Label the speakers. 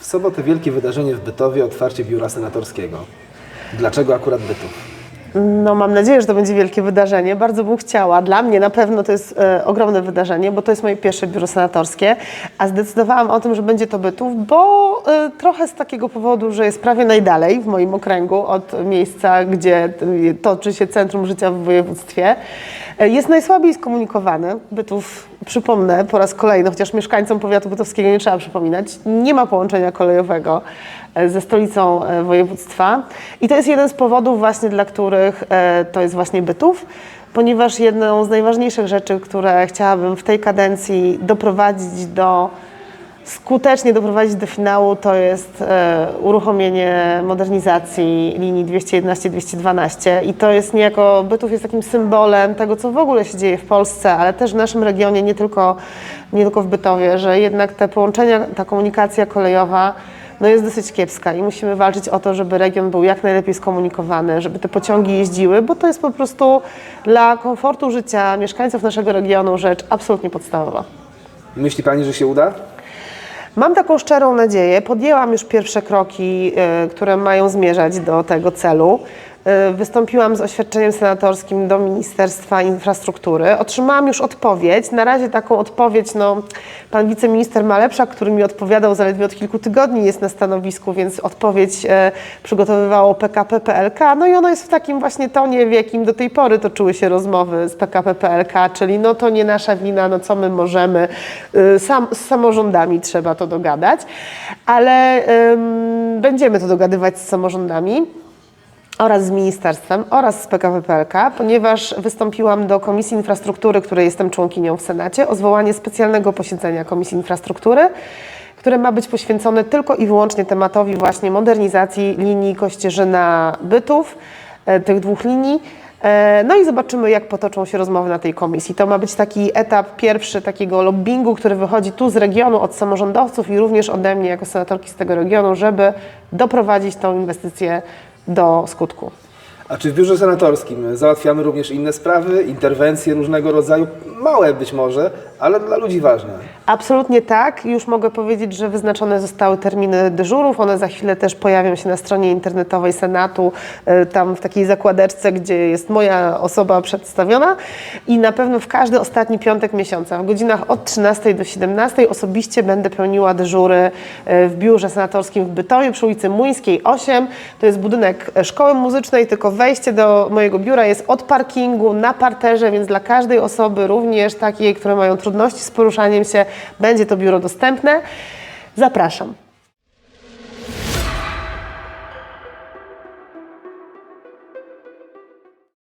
Speaker 1: W sobotę wielkie wydarzenie w Bytowie, otwarcie biura senatorskiego. Dlaczego akurat Bytów?
Speaker 2: No, mam nadzieję, że to będzie wielkie wydarzenie. Bardzo bym chciała. Dla mnie na pewno to jest e, ogromne wydarzenie, bo to jest moje pierwsze biuro senatorskie, a zdecydowałam o tym, że będzie to Bytów, bo e, trochę z takiego powodu, że jest prawie najdalej w moim okręgu od miejsca, gdzie toczy się centrum życia w województwie. E, jest najsłabiej skomunikowany. Bytów, przypomnę po raz kolejny, chociaż mieszkańcom powiatu bytowskiego nie trzeba przypominać, nie ma połączenia kolejowego e, ze stolicą e, województwa. I to jest jeden z powodów właśnie, dla których e, to jest właśnie Bytów, ponieważ jedną z najważniejszych rzeczy, które chciałabym w tej kadencji doprowadzić do skutecznie doprowadzić do finału, to jest e, uruchomienie modernizacji linii 211-212 i to jest niejako, Bytów jest takim symbolem tego, co w ogóle się dzieje w Polsce, ale też w naszym regionie, nie tylko, nie tylko w Bytowie, że jednak te połączenia, ta komunikacja kolejowa no jest dosyć kiepska i musimy walczyć o to, żeby region był jak najlepiej skomunikowany, żeby te pociągi jeździły, bo to jest po prostu dla komfortu życia mieszkańców naszego regionu rzecz absolutnie podstawowa.
Speaker 1: Myśli Pani, że się uda?
Speaker 2: Mam taką szczerą nadzieję. Podjęłam już pierwsze kroki, e, które mają zmierzać do tego celu. E, Wystąpiłam z oświadczeniem senatorskim do Ministerstwa Infrastruktury. Otrzymałam już odpowiedź. Na razie taką odpowiedź, no, pan wiceminister Malepszak, który mi odpowiadał zaledwie od kilku tygodni, jest na stanowisku, więc odpowiedź e, przygotowywało PKP PLK. No i ono jest w takim właśnie tonie, w jakim do tej pory toczyły się rozmowy z PKP PLK, czyli no to nie nasza wina, no co my możemy. Y, Sam, z samorządami trzeba to dogadać, ale będziemy to dogadywać z samorządami oraz z ministerstwem oraz z PKP PLK, ponieważ wystąpiłam do Komisji Infrastruktury, której jestem członkinią w Senacie, o zwołanie specjalnego posiedzenia Komisji Infrastruktury, które ma być poświęcone tylko i wyłącznie tematowi właśnie modernizacji linii Kościerzyna-Bytów, e, tych dwóch linii. E, No i zobaczymy, jak potoczą się rozmowy na tej komisji. To ma być taki etap pierwszy takiego lobbingu, który wychodzi tu z regionu od samorządowców i również ode mnie jako senatorki z tego regionu, żeby doprowadzić tą inwestycję do skutku.
Speaker 1: A czy w biurze senatorskim załatwiamy również inne sprawy, interwencje różnego rodzaju, małe być może, ale dla ludzi ważne?
Speaker 2: Absolutnie tak. Już mogę powiedzieć, że wyznaczone zostały terminy dyżurów. One za chwilę też pojawią się na stronie internetowej Senatu, e, tam w takiej zakładeczce, gdzie jest moja osoba przedstawiona. I na pewno w każdy ostatni piątek miesiąca, w godzinach od 13 do 17 osobiście będę pełniła dyżury e, w biurze senatorskim w Bytowie przy ulicy Muńskiej 8. To jest budynek e, szkoły muzycznej, tylko wejście do mojego biura jest od parkingu na parterze, więc dla każdej osoby, również takiej, które mają trudności z poruszaniem się, będzie to biuro dostępne. Zapraszam.